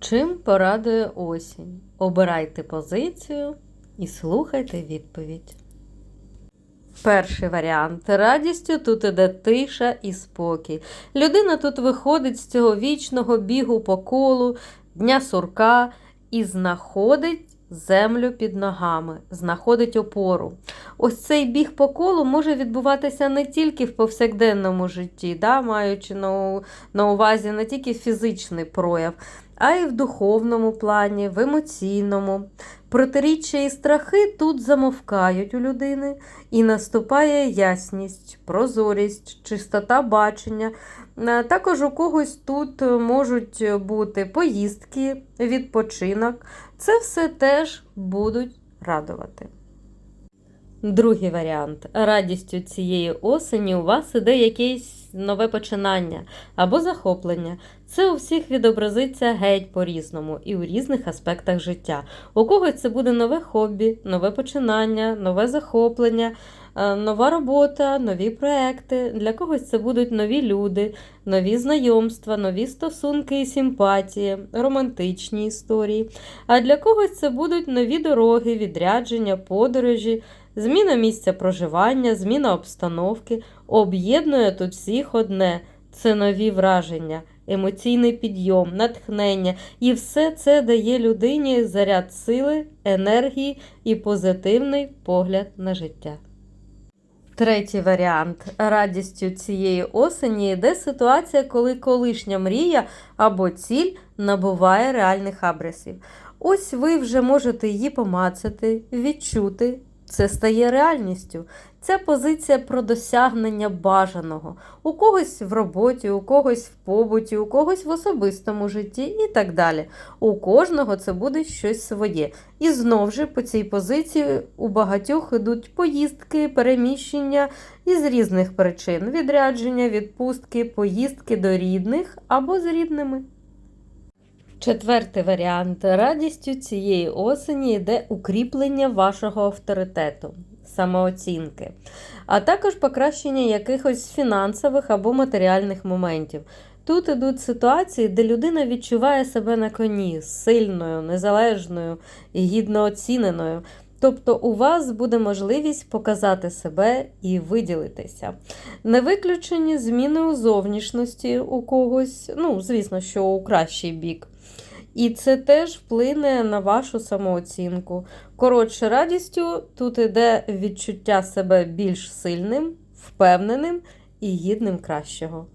Чим порадує осінь? Обирайте позицію і слухайте відповідь. Перший варіант. Радістю тут іде тиша і спокій. Людина тут виходить з цього вічного бігу по колу, дня сурка і знаходить землю під ногами, знаходить опору. Ось цей біг по колу може відбуватися не тільки в повсякденному житті, да, маючи на, увазі не тільки фізичний прояв, а й в духовному плані, в емоційному. Протиріччя і страхи тут замовкають у людини, і наступає ясність, прозорість, чистота бачення. Також у когось тут можуть бути поїздки, відпочинок. Це все теж будуть радувати. Другий варіант. Радістю цієї осені у вас іде якесь нове починання або захоплення. Це у всіх відобразиться геть по-різному і у різних аспектах життя. У когось це буде нове хобі, нове починання, нове захоплення, нова робота, нові проекти. Для когось це будуть нові люди, нові знайомства, нові стосунки і симпатії, романтичні історії. А для когось це будуть нові дороги, відрядження, подорожі, зміна місця проживання, зміна обстановки. Об'єднує тут всіх одне це нові враження, емоційний підйом, натхнення. І все це дає людині заряд сили, енергії і позитивний погляд на життя. Третій варіант. Радістю цієї осені йде ситуація, коли колишня мрія або ціль набуває реальних абрисів. Ось ви вже можете її помацати, відчути. Це стає реальністю. Ця позиція про досягнення бажаного. У когось в роботі, у когось в побуті, у когось в особистому житті і так далі. У кожного це буде щось своє. І знов же по цій позиції у багатьох ідуть поїздки, переміщення із різних причин: відрядження, відпустки, поїздки до рідних або з рідними. Четвертий варіант. Радістю цієї осені йде укріплення вашого авторитету, самооцінки, а також покращення якихось фінансових або матеріальних моментів. Тут ідуть ситуації, де людина відчуває себе на коні, сильною, незалежною і гідно оціненою. Тобто у вас буде можливість показати себе і виділитися. Не виключені зміни у зовнішності у когось, ну, звісно, що у кращий бік. І це теж вплине на вашу самооцінку. Коротше, радістю тут іде відчуття себе більш сильним, впевненим і гідним кращого.